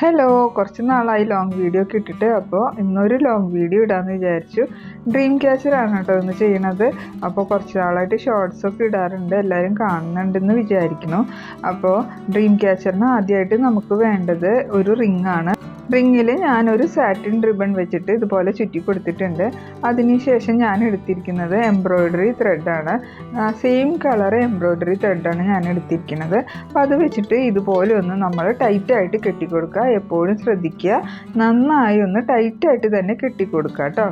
Hello കുറച്ച് നാളായി long video ഒക്കെ ഇട്ടിട്ട് അപ്പോൾ ഇന്നൊരു ലോങ് വീഡിയോ ഇടാമെന്ന് വിചാരിച്ചു. ഡ്രീം ക്യാച്ചറാണ് കേട്ടോ ഇന്ന് ചെയ്യണത്. അപ്പോൾ കുറച്ച് നാളായിട്ട് ഷോർട്സ് ഒക്കെ ഇടാറുണ്ട്. എല്ലാവരും കാണുന്നുണ്ടെന്ന് വിചാരിക്കുന്നു. അപ്പോൾ ഡ്രീം ക്യാച്ചറിന് ആദ്യമായിട്ട് നമുക്ക് വേണ്ടത് ഒരു റിംഗ് ആണ്. റിങ്ങിൽ ഞാനൊരു സാറ്റിൻ റിബൺ വെച്ചിട്ട് ഇതുപോലെ ചുറ്റി കൊടുത്തിട്ടുണ്ട്. അതിനുശേഷം ഞാൻ എടുത്തിരിക്കുന്നത് എംബ്രോയ്ഡറി ത്രെഡാണ് സെയിം കളർ എംബ്രോയ്ഡറി ത്രെഡാണ് ഞാൻ എടുത്തിരിക്കുന്നത്. അപ്പോൾ അത് വെച്ചിട്ട് ഇതുപോലെ ഒന്ന് നമ്മൾ ടൈറ്റായിട്ട് കെട്ടിക്കൊടുക്കുക. എപ്പോഴും ശ്രദ്ധിക്കുക. നന്നായി ഒന്ന് ടൈറ്റായിട്ട് തന്നെ കെട്ടിക്കൊടുക്കുക കേട്ടോ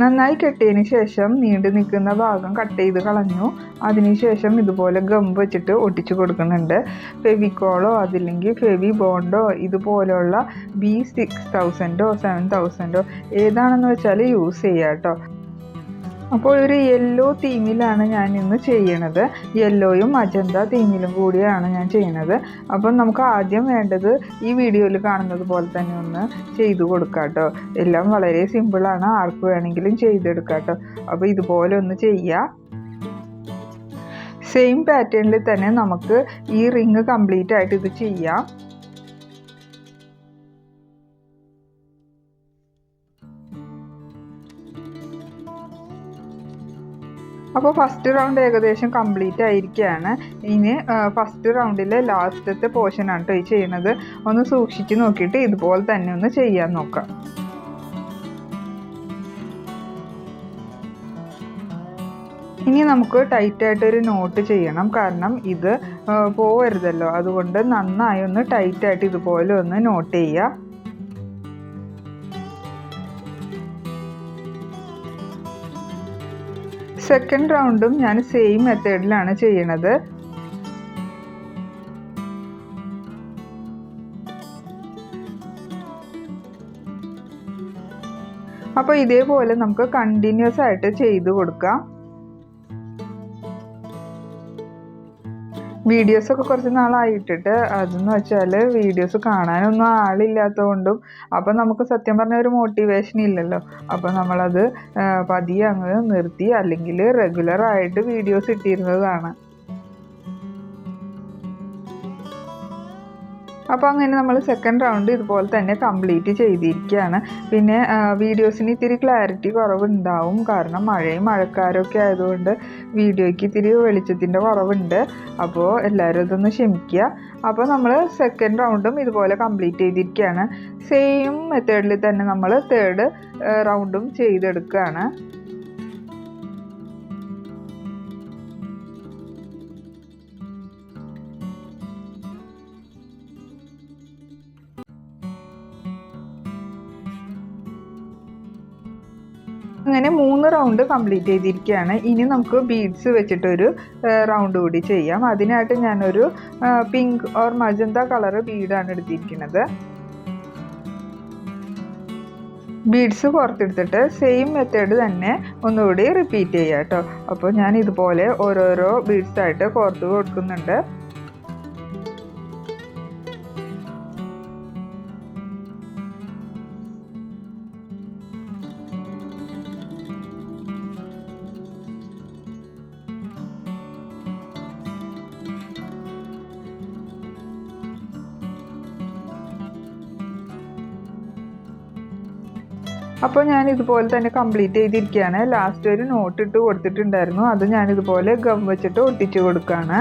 നന്നായി കെട്ടിയതിന് ശേഷം നീണ്ടു നിൽക്കുന്ന ഭാഗം കട്ട് ചെയ്ത് കളഞ്ഞു. അതിനുശേഷം ഇതുപോലെ ഗം വെച്ചിട്ട് ഒട്ടിച്ചു കൊടുക്കുന്നുണ്ട്. ഫെവിക്കോളോ അതില്ലെങ്കിൽ ഫെവി ബോണ്ടോ ഇതുപോലെയുള്ള ബി സിക്സ് തൗസൻഡോ സെവൻ തൗസൻഡോ ഏതാണെന്ന് വെച്ചാൽ യൂസ് ചെയ്യുക കേട്ടോ. അപ്പോൾ ഒരു യെല്ലോ തീമിലാണ് ഞാൻ ഇന്ന് ചെയ്യണത്. യെല്ലോയും അജന്ത തീമിലും കൂടിയാണ് ഞാൻ ചെയ്യണത്. അപ്പം നമുക്ക് ആദ്യം വേണ്ടത് ഈ വീഡിയോയിൽ കാണുന്നത് പോലെ തന്നെ ഒന്ന് ചെയ്തു കൊടുക്കാം കേട്ടോ. എല്ലാം വളരെ സിമ്പിളാണ് ആർക്ക് വേണമെങ്കിലും ചെയ്തെടുക്കാം കേട്ടോ. അപ്പോൾ ഇതുപോലെ ഒന്ന് ചെയ്യുക സെയിം പാറ്റേണിൽ തന്നെ നമുക്ക് ഈ റിങ് കംപ്ലീറ്റ് ആയിട്ട് ഇത് ചെയ്യാം. അപ്പോൾ ഫസ്റ്റ് റൗണ്ട് ഏകദേശം കംപ്ലീറ്റ് ആയിരിക്കുകയാണ്. ഇനി ഫസ്റ്റ് റൗണ്ടിലെ ലാസ്റ്റത്തെ പോർഷനാണ് കേട്ടോ ഈ ചെയ്യുന്നത്. ഒന്ന് സൂക്ഷിച്ച് നോക്കിയിട്ട് ഇതുപോലെ തന്നെ ഒന്ന് ചെയ്യാൻ നോക്കാം. ഇനി നമുക്ക് ടൈറ്റായിട്ടൊരു നോട്ട് ചെയ്യണം. കാരണം ഇത് പോവരുതല്ലോ. അതുകൊണ്ട് നന്നായി ഒന്ന് ടൈറ്റായിട്ട് ഇതുപോലെ ഒന്ന് നോട്ട് ചെയ്യുക സെക്കൻഡ് റൗണ്ടും ഞാൻ സെയിം മെത്തേഡിലാണ് ചെയ്യണത്. അപ്പോൾ ഇതേപോലെ നമുക്ക് കണ്ടിന്യൂസ് ആയിട്ട് ചെയ്തു കൊടുക്കാം. വീഡിയോസ് ഒക്കെ കുറച്ച് നാളായിട്ടിട്ട് അതെന്ന് വെച്ചാൽ വീഡിയോസ് കാണാനൊന്നും ആളില്ലാത്തതുകൊണ്ടും അപ്പം നമുക്ക് സത്യം പറഞ്ഞ ഒരു മോട്ടിവേഷൻ ഇല്ലല്ലോ. അപ്പം നമ്മളത് പതിയെ അങ്ങ് നിർത്തി അല്ലെങ്കിൽ റെഗുലറായിട്ട് വീഡിയോസ് ഇട്ടിരുന്നതാണ് അപ്പോൾ അങ്ങനെ നമ്മൾ സെക്കൻഡ് റൗണ്ട് ഇതുപോലെ തന്നെ കംപ്ലീറ്റ് ചെയ്തിരിക്കുകയാണ് പിന്നെ വീഡിയോസിന് ഇത്തിരി ക്ലാരിറ്റി കുറവുണ്ടാവും. കാരണം മഴയും മഴക്കാരൊക്കെ ആയതുകൊണ്ട് വീഡിയോയ്ക്ക് ഇത്തിരി വെളിച്ചത്തിന്റെ കുറവുണ്ട്. അപ്പോൾ എല്ലാവരും ഇതൊന്ന് ക്ഷമിക്കുക. അപ്പോൾ നമ്മൾ സെക്കൻഡ് റൗണ്ടും ഇതുപോലെ കംപ്ലീറ്റ് ചെയ്തിരിക്കുകയാണ് സെയിം മെത്തേഡിൽ തന്നെ നമ്മൾ തേർഡ് റൗണ്ടും ചെയ്തെടുക്കുകയാണ്. അങ്ങനെ മൂന്ന് റൗണ്ട് കംപ്ലീറ്റ് ചെയ്തിരിക്കുകയാണ്. ഇനി നമുക്ക് ബീഡ്സ് വെച്ചിട്ടൊരു റൗണ്ട് കൂടി ചെയ്യാം. അതിനായിട്ട് ഞാനൊരു പിങ്ക് ഓർ മജന്ത കളറ് ബീഡാണ് എടുത്തിരിക്കുന്നത്. ബീഡ്സ് പുറത്തെടുത്തിട്ട് സെയിം മെത്തേഡ് തന്നെ ഒന്നുകൂടി റിപ്പീറ്റ് ചെയ്യാം കേട്ടോ അപ്പോൾ ഞാൻ ഇതുപോലെ ഓരോരോ ബീഡ്സായിട്ട് പുറത്ത് കൊടുക്കുന്നുണ്ട്. അപ്പോൾ ഞാൻ ഇതുപോലെ തന്നെ കംപ്ലീറ്റ് ചെയ്തിരിക്കുകയാണ്. ലാസ്റ്റ് ഒരു നോട്ട് ഇട്ട് കൊടുത്തിട്ടുണ്ടായിരുന്നു. അത് ഞാൻ ഇതുപോലെ ഗം വെച്ചിട്ട് ഒട്ടിച്ചു കൊടുക്കുകയാണ്.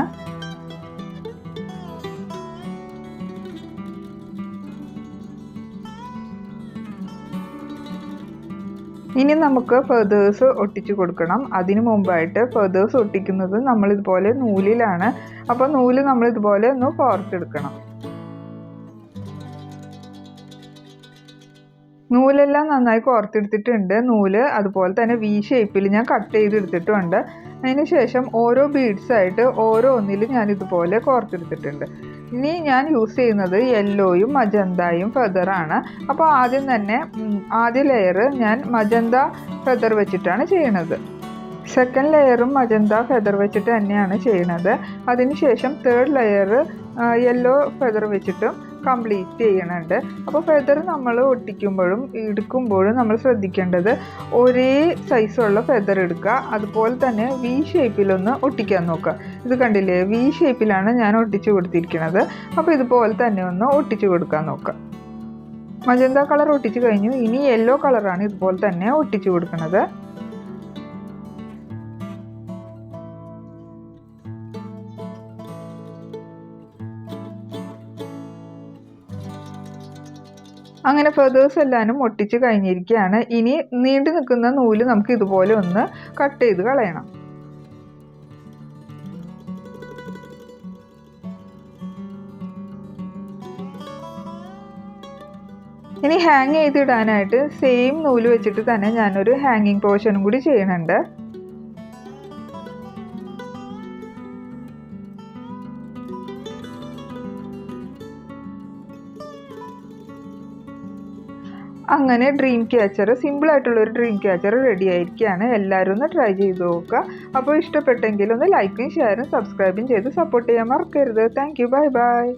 ഇനി നമുക്ക് ഫെതേഴ്സ് ഒട്ടിച്ചു കൊടുക്കണം. അതിനു മുമ്പായിട്ട് ഫെതേഴ്സ് ഒട്ടിക്കുന്നത് നമ്മൾ ഇതുപോലെ നൂലിലാണ്. അപ്പോൾ നൂൽ നമ്മൾ ഇതുപോലെ ഒന്ന് കോർത്തെടുക്കണം നൂലെല്ലാം നന്നായി കോർത്തെടുത്തിട്ടുണ്ട്. നൂൽ അതുപോലെ തന്നെ വി ഷേപ്പിൽ ഞാൻ കട്ട് ചെയ്തെടുത്തിട്ടുണ്ട്. അതിന് ശേഷം ഓരോ ബീഡ്സായിട്ട് ഓരോ ഞാൻ ഇതുപോലെ കോർത്തെടുത്തിട്ടുണ്ട്. ഇനി ഞാൻ യൂസ് ചെയ്യുന്നത് യെല്ലോയും മജന്തയും ഫെദറാണ് അപ്പോൾ ആദ്യം തന്നെ ആദ്യ ലെയർ ഞാൻ മജന്ത ഫെദർ വെച്ചിട്ടാണ് ചെയ്യണത്. സെക്കൻഡ് ലെയറും മജന്ത ഫെദർ വെച്ചിട്ട് തന്നെയാണ് ചെയ്യണത്. അതിനുശേഷം തേർഡ് ലെയർ യെല്ലോ ഫെദർ വെച്ചിട്ടും കംപ്ലീറ്റ് ചെയ്യണുണ്ട്. അപ്പോൾ ഫെദർ നമ്മൾ ഒട്ടിക്കുമ്പോഴും എടുക്കുമ്പോഴും നമ്മൾ ശ്രദ്ധിക്കേണ്ടത് ഒരേ സൈസുള്ള ഫെദർ എടുക്കുക. അതുപോലെ തന്നെ വി ഷേപ്പിലൊന്ന് ഒട്ടിക്കാൻ നോക്കുക. ഇത് കണ്ടില്ലേ? വി ഷേപ്പിലാണ് ഞാൻ ഒട്ടിച്ചു കൊടുത്തിരിക്കുന്നത്. അപ്പോൾ ഇതുപോലെ തന്നെ ഒന്ന് ഒട്ടിച്ചു കൊടുക്കാൻ നോക്കുക. മജന്ത കളർ ഒട്ടിച്ചു കഴിഞ്ഞു. ഇനി യെല്ലോ കളറാണ് ഇതുപോലെ തന്നെ ഒട്ടിച്ചു കൊടുക്കുന്നത്. അങ്ങനെ ഫെതേഴ്സ് എല്ലാവരും ഒട്ടിച്ച് കഴിഞ്ഞിരിക്കുകയാണ്. ഇനി നീണ്ടു നിൽക്കുന്ന നൂൽ നമുക്ക് ഇതുപോലെ ഒന്ന് കട്ട് ചെയ്ത് കളയണം. ഇനി ഹാങ് ചെയ്തിടാനായിട്ട് സെയിം നൂൽ വെച്ചിട്ട് തന്നെ ഞാനൊരു ഹാങ്ങിങ് പോർഷനും കൂടി ചെയ്യണുണ്ട്. അങ്ങനെ ഡ്രീം ക്യാച്ചർ ഒരു ഡ്രീം ക്യാച്ചർ റെഡി ആയിരിക്കുകയാണ്. എല്ലാവരും ഒന്ന് ട്രൈ ചെയ്ത് നോക്കുക. അപ്പോൾ ഇഷ്ടപ്പെട്ടെങ്കിൽ ഒന്ന് ലൈക്കും ഷെയറും സബ്സ്ക്രൈബും ചെയ്ത് സപ്പോർട്ട് ചെയ്യാൻ മറക്കരുത്. Thank bye bye